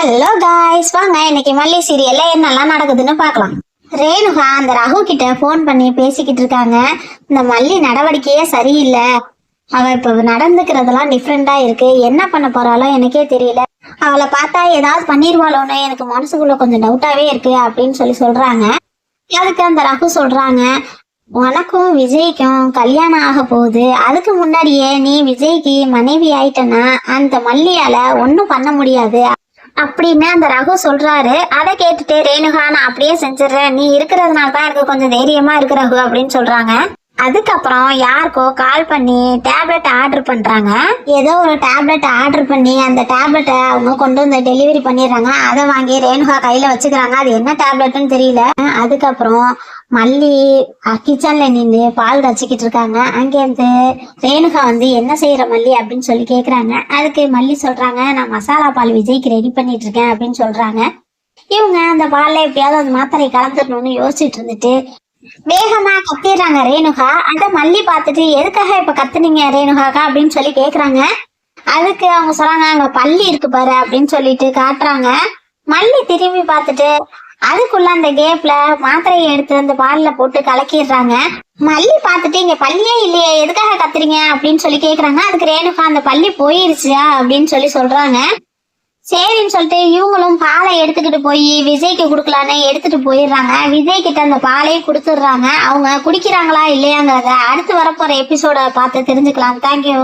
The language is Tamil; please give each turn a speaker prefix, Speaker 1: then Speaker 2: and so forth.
Speaker 1: ஹலோ காய்ஸ் வாங்க இன்னைக்கு மல்லி சீரியல்ல என்னெல்லாம் நடக்குதுன்னு பார்க்கலாம். ரேணுகா அந்த ரகு கிட்ட ஃபோன் பண்ணி பேசிக்கிட்டு இருக்காங்க. இந்த மல்லி நடவடிக்கையே சரியில்லை. அவ இப்ப நடந்துக்கிறதெல்லாம் டிஃப்ரெண்டா இருக்கு. என்ன பண்ண போறாளோ எனக்கே தெரியல. அவளை பார்த்தா ஏதாவது பண்ணிடுவாளோன்னு எனக்கு மனசுக்குள்ள கொஞ்சம் டவுட்டாவே இருக்கு அப்படின்னு சொல்லி சொல்றாங்க. அதுக்கு அந்த ரகு சொல்றாங்க உனக்கும் விஜய்க்கும் கல்யாணம் ஆக போகுது. அதுக்கு முன்னாடியே நீ விஜய்க்கு மனைவி ஆயிட்டனா அந்த மல்லியால ஒன்றும் பண்ண முடியாது. அப்படின்னு அந்த ரகு சொல்றாரு. அதை கேட்டுட்டு ரேணுகா நான் அப்படியே செஞ்சிடுறேன். நீ இருக்கிறதுனால தான் எனக்கு கொஞ்சம் தைரியமா இருக்கு ரகு அப்படின்னு சொல்றாங்க. அதுக்கப்புறம் யாருக்கோ கால் பண்ணி டேப்லெட் ஆர்டர் பண்றாங்க. ஏதோ ஒரு டேப்லெட் ஆர்டர் பண்ணி அந்த டேப்லெட்டை அவங்க கொண்டு வந்து டெலிவரி பண்ணிடுறாங்க. அதை வாங்கி ரேணுகா கையில வச்சுக்கிறாங்க. அது என்ன டேப்லெட்னு தெரியல. அதுக்கப்புறம் மல்லி கிச்சன்ல நின்று பால் கச்சிக்கிட்டு இருக்காங்க. அங்கேருந்து ரேணுகா வந்து என்ன செய்யற மல்லி? அப்படின்னு சொல்லி கேக்குறாங்க. அதுக்கு மல்லி சொல்றாங்க நான் மசாலா பால் விஜய்க்கு ரெடி பண்ணிட்டு இருக்கேன் அப்படின்னு சொல்றாங்க. இவங்க அந்த பால்ல எப்படியாவது அந்த மாத்திரை கலந்துடணும்னு யோசிச்சுட்டு இருந்துட்டு வேகமா கத்திடுறாங்க ரேணுகா. அந்த மல்லி பார்த்துட்டு எதுக்காக இப்ப கத்துனீங்க ரேணுகாக்கா? அப்படின்னு சொல்லி கேக்குறாங்க. அதுக்கு அவங்க சொல்றாங்க அங்க பள்ளி இருக்கு பாரு அப்படின்னு சொல்லிட்டு காட்டுறாங்க. மல்லி திரும்பி பார்த்துட்டு அதுக்குள்ள அந்த கேப்ல மாத்திரையை எடுத்து அந்த பால்ல போட்டு கலக்கிடுறாங்க. மல்லி பார்த்துட்டு இங்க பள்ளியே இல்லையே எதுக்காக கத்துறீங்க? அப்படின்னு சொல்லி கேக்குறாங்க. அதுக்கு ரேணுகா அந்த பள்ளி போயிருச்சியா? அப்படின்னு சொல்லி சொல்றாங்க. சரின்னு சொல்லிட்டு இவங்களும் பாலை எடுத்துக்கிட்டு போய் விஜய்க்கு கொடுக்கலான்னு எடுத்துட்டு போயிடுறாங்க. விஜய் கிட்ட அந்த பாலையும் கொடுத்துடுறாங்க. அவங்க குடிக்கிறாங்களா இல்லையாங்கிறத அடுத்து வரப்போற எபிசோட பார்த்து தெரிஞ்சுக்கலாம். தேங்க்யூ